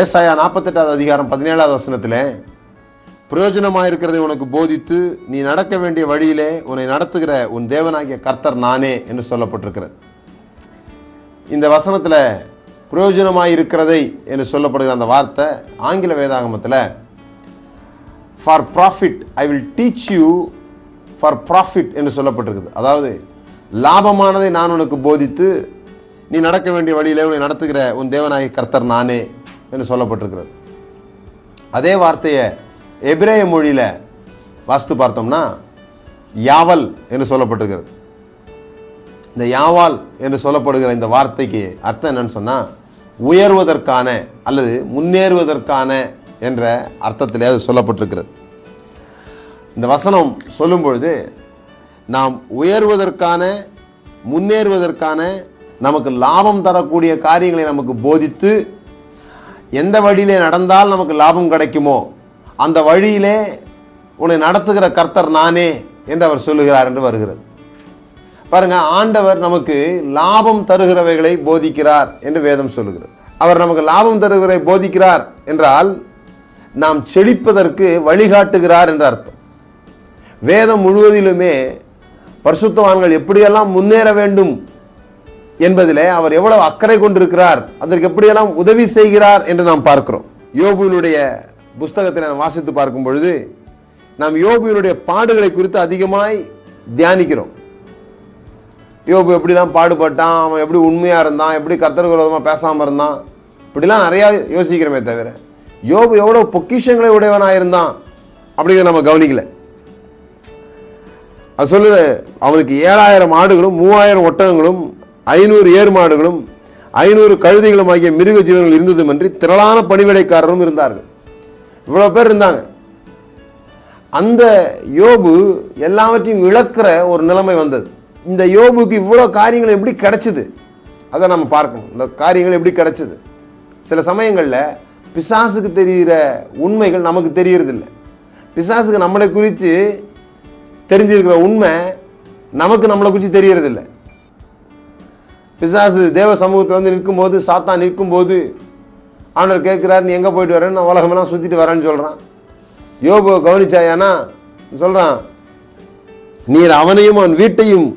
ஏசாயா நாற்பத்தெட்டாவது அதிகாரம் பதினேழாவது வசனத்தில் பிரயோஜனமாக இருக்கிறதை உனக்கு போதித்து நீ நடக்க வேண்டிய வழியிலே உன்னை நடத்துகிற உன் தேவனாகிய கர்த்தர் நானே என்று சொல்லப்பட்டிருக்கிறது. இந்த வசனத்தில் பிரயோஜனமாக இருக்கிறதை என்று சொல்லப்படுகிற அந்த வார்த்தை ஆங்கில வேதாகமத்தில் for profit I will teach you for profit என்று சொல்லப்பட்டிருக்குது. அதாவது லாபமானதை நான் உனக்கு போதித்து நீ நடக்க வேண்டிய வழியிலே உன்னை நடத்துகிற உன் தேவனாகிய கர்த்தர் நானே என்று சொல்லப்பட்டிருக்கிறது. அதே வார்த்தையை எபிரேய மொழியில் வாஸ்து பார்த்தோம்னா யாவல் என்று சொல்லப்பட்டிருக்கிறது. இந்த யாவால் என்று சொல்லப்படுகிற இந்த வார்த்தைக்கு அர்த்தம் என்னன்னு சொன்னால் உயர்வதற்கான அல்லது முன்னேறுவதற்கான என்ற அர்த்தத்திலே அது சொல்லப்பட்டிருக்கிறது. இந்த வசனம் சொல்லும் பொழுது நாம் உயர்வதற்கான முன்னேறுவதற்கான நமக்கு லாபம் தரக்கூடிய காரியங்களை நமக்கு போதித்து எந்த வழியிலே நடந்தால் நமக்கு லாபம் கிடைக்குமோ அந்த வழியிலே உன்னை நடத்துகிற கர்த்தர் நானே என்று அவர் சொல்லுகிறார் என்று வருகிறது. பாருங்க ஆண்டவர் நமக்கு லாபம் தருகிறவைகளை போதிக்கிறார் என்று வேதம் சொல்லுகிறது. அவர் நமக்கு லாபம் தருகிறவை போதிக்கிறார் என்றால் நாம் செழிப்பதற்கு வழிகாட்டுகிறார் என்ற அர்த்தம். வேதம் முழுவதிலுமே பரிசுத்தவான்கள் எப்படியெல்லாம் முன்னேற வேண்டும் என்பதிலே அவர் எவ்வளவு அக்கறை கொண்டிருக்கிறார் அதற்கு எப்படியெல்லாம் உதவி செய்கிறார் என்று நாம் பார்க்கிறோம். யோபுவினுடைய புஸ்தகத்தை நாம் வாசித்து பார்க்கும் பொழுது நாம் யோபுவினுடைய பாடுகளை குறித்து அதிகமாய் தியானிக்கிறோம். யோபு எப்படிலாம் பாடுபட்டான் அவன் எப்படி உண்மையாக இருந்தான் எப்படி கர்த்தருக்கு விரோதமாக பேசாமல் இருந்தான் இப்படிலாம் நிறையா யோசிக்கிறோமே தவிர யோபு எவ்வளோ பொக்கிஷங்களை உடையவனாக இருந்தான் அப்படிங்கிறத நம்ம கவனிக்கல. அது சொல்லு அவனுக்கு ஏழாயிரம் ஆடுகளும் மூவாயிரம் ஒட்டகங்களும் ஐநூறு ஏர் மாடுகளும் ஐநூறு கழுதைகளும் ஆகிய மிருக ஜீவன்கள் இருந்ததுமன்றி திரளான பணிவிடைக்காரரும் இருந்தார்கள். இவ்வளோ பேர் இருந்தாங்க. அந்த யோபு எல்லாவற்றையும் இழக்கிற ஒரு நிலைமை வந்தது. இந்த யோபுக்கு இவ்வளோ காரியங்கள் எப்படி கிடைச்சிது? அதை நம்ம பார்க்கணும். இந்த காரியங்கள் எப்படி கிடைச்சிது? சில சமயங்களில் பிசாசுக்கு தெரிகிற உண்மைகள் நமக்கு தெரியறதில்ல. பிசாசுக்கு நம்மளை குறித்து தெரிஞ்சிருக்கிற உண்மை நமக்கு நம்மளை குறித்து தெரியறதில்லை. பிசாசு தேவ சமூகத்தில் வந்து நிற்கும்போது சாத்தான் நிற்கும்போது ஆண்டவர் கேட்குறாரு நீ எங்கே போயிட்டு வரேன்னு நான் உலகமெல்லாம் சுற்றிட்டு வரேன்னு சொல்கிறான் யோபு கவனிச்சாயானா? சொல்கிறான் நீர் அவனையும் அவன் வீட்டையும்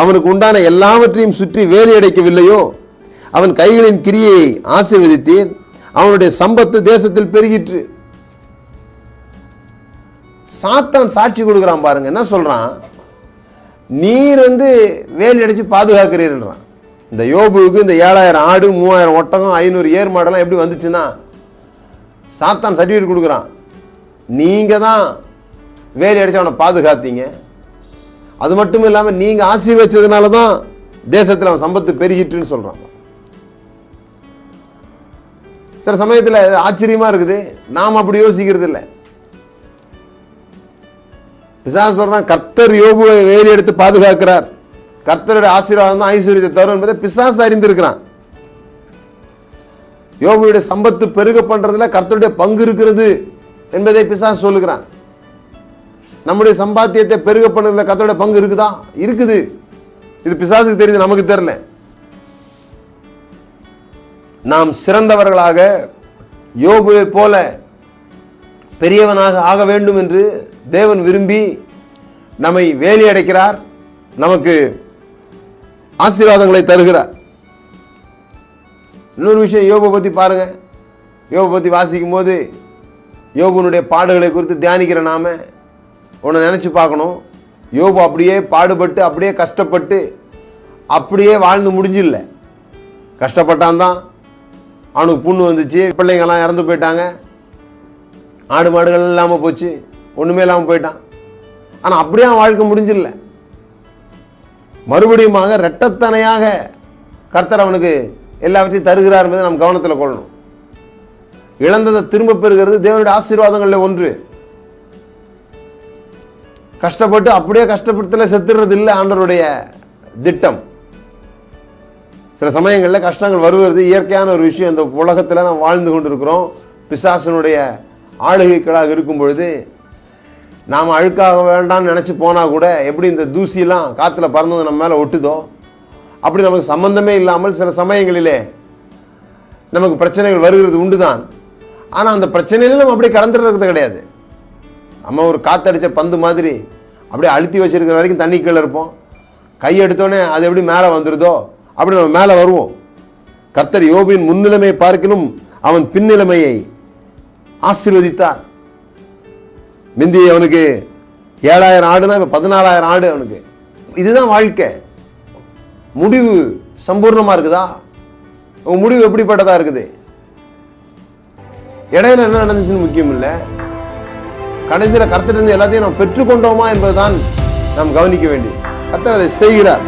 அவனுக்கு உண்டான எல்லாவற்றையும் சுற்றி வேலி அடைக்கவில்லையோ? அவன் கைகளின் கிரியையை ஆசீர்வதித்தீர். அவனுடைய சம்பத்து தேசத்தில் பெருகிற்று. சாத்தான் சாட்சி கொடுக்குறான் பாருங்க. என்ன சொல்கிறான் நீர் வந்து வேலி அடைச்சு பாதுகாக்கிறீர்ன்றான் இந்த யோபுவுக்கு இந்த ஏழாயிரம் ஆடு மூவாயிரம் ஒட்டகம் ஐநூறு ஏர் மாடெல்லாம் எப்படி வந்துச்சுன்னா சாத்தான் சர்டிஃபிகேட் கொடுக்குறான். நீங்கள் தான் வேலி அடித்து அவனை பாதுகாத்தீங்க. அது மட்டும் இல்லாமல் நீங்கள் ஆசீர்வச்சதுனால தான் தேசத்தில் அவன் சம்பத்து பெருகிட்டுன்னு சொல்கிறான் சில சமயத்தில் ஆச்சரியமாக இருக்குது. நாம் அப்படி யோசிக்கிறது இல்லை. பிசாசு சொல்கிறான் கர்த்தர் யோபுவை வேலி எடுத்து பாதுகாக்கிறார். கர்த்தருடைய ஆசீர்வாதம் தான் ஐஸ்வர்யத்தை தரும் என்பதை பிசாசு அறிந்திருக்கிறான். யோபுடைய சம்பத்து பெருக பண்றதுல கர்த்தருடைய பங்கு இருக்கிறது என்பதை பிசாசு சொல்லுகிறான். நம்முடைய சம்பாத்தியத்தை பெருக பண்ணுறதுல கர்த்தருடைய பங்கு இருக்குதா? இருக்குது. இது பிசாசுக்கு தெரியுது நமக்கு தெரியல. நாம் சிறந்தவர்களாக யோபுவை போல பெரியவனாக ஆக வேண்டும் என்று தேவன் விரும்பி நம்மை வேலி அடைக்கிறார் நமக்கு ஆசீர்வாதங்களை தருகிறார். இன்னொரு விஷயம் யோபை பற்றி பாருங்கள் யோபை பற்றி வாசிக்கும் போது யோபுனுடைய பாடுகளை குறித்து தியானிக்கிற நாம உன்னை நினச்சி பார்க்கணும். யோபு அப்படியே பாடுபட்டு அப்படியே கஷ்டப்பட்டு அப்படியே வாழ்ந்து முடிஞ்சில்ல. கஷ்டப்பட்டான் தான். அவனுக்கு புண்ணு வந்துச்சு. பிள்ளைங்கள்லாம் இறந்து போயிட்டாங்க. ஆடு மாடுகள் இல்லாமல் போச்சு. ஒன்றுமே இல்லாமல் போயிட்டான். ஆனால் அப்படியே அவன் வாழ்க்கை முடிஞ்சில்லை. மறுபடியுமாக இரட்டத்தனையாக கர்த்தர் அவனுக்கு எல்லாவற்றையும் தருகிறார் என்பதை நாம் கவனத்தில் கொள்ளணும். இழந்ததை திரும்ப பெறுகிறது தேவனுடைய ஆசீர்வாதங்களில் ஒன்று. கஷ்டப்பட்டு அப்படியே கஷ்டப்படுத்தல செத்துறது இல்லை ஆண்டவருடைய திட்டம். சில சமயங்களில் கஷ்டங்கள் வருவது இயற்கையான ஒரு விஷயம். இந்த உலகத்தில் நாம் வாழ்ந்து கொண்டிருக்கிறோம். பிசாசனுடைய ஆளுகைகளாக இருக்கும் பொழுது நாம் அழுக்காக வேண்டாம்னு நினச்சி போனால் கூட எப்படி இந்த தூசியெல்லாம் காற்றுல பறந்தது நம்ம மேலே ஒட்டுதோ? அப்படி நமக்கு சம்மந்தமே இல்லாமல் சில சமயங்களிலே நமக்கு பிரச்சனைகள் வருகிறது உண்டு தான் ஆனால் அந்த பிரச்சனையில நம்ம அப்படியே கடந்துடுறது கிடையாது. நம்ம ஒரு காத்தடிச்ச பந்து மாதிரி அப்படியே அழுத்தி வச்சுருக்கிற வரைக்கும் தண்ணி கீழே இருப்போம். கை எடுத்தோடனே அது எப்படி மேலே வந்துடுதோ? அப்படி நம்ம மேலே வருவோம். கர்த்தர் யோபின் முன்னிலைமையை பார்க்கணும் அவன் பின்னிலைமையை ஆசீர்வதித்தார். மிந்தி அவனுக்கு ஏழாயிரம் ஆடுனா இப்போ பதினாறாயிரம் ஆடு அவனுக்கு. இதுதான் வாழ்க்கை. முடிவு சம்பூர்ணமாக இருக்குதா? உங்கள் முடிவு எப்படிப்பட்டதா இருக்குது? இடையில என்ன நடந்துச்சுன்னு முக்கியம் இல்லை. கடைசியில் கருத்திலிருந்து எல்லாத்தையும் நாம் பெற்றுக்கொண்டோமா என்பதுதான் நாம் கவனிக்க வேண்டியது. கத்தர் அதை செய்கிறார்.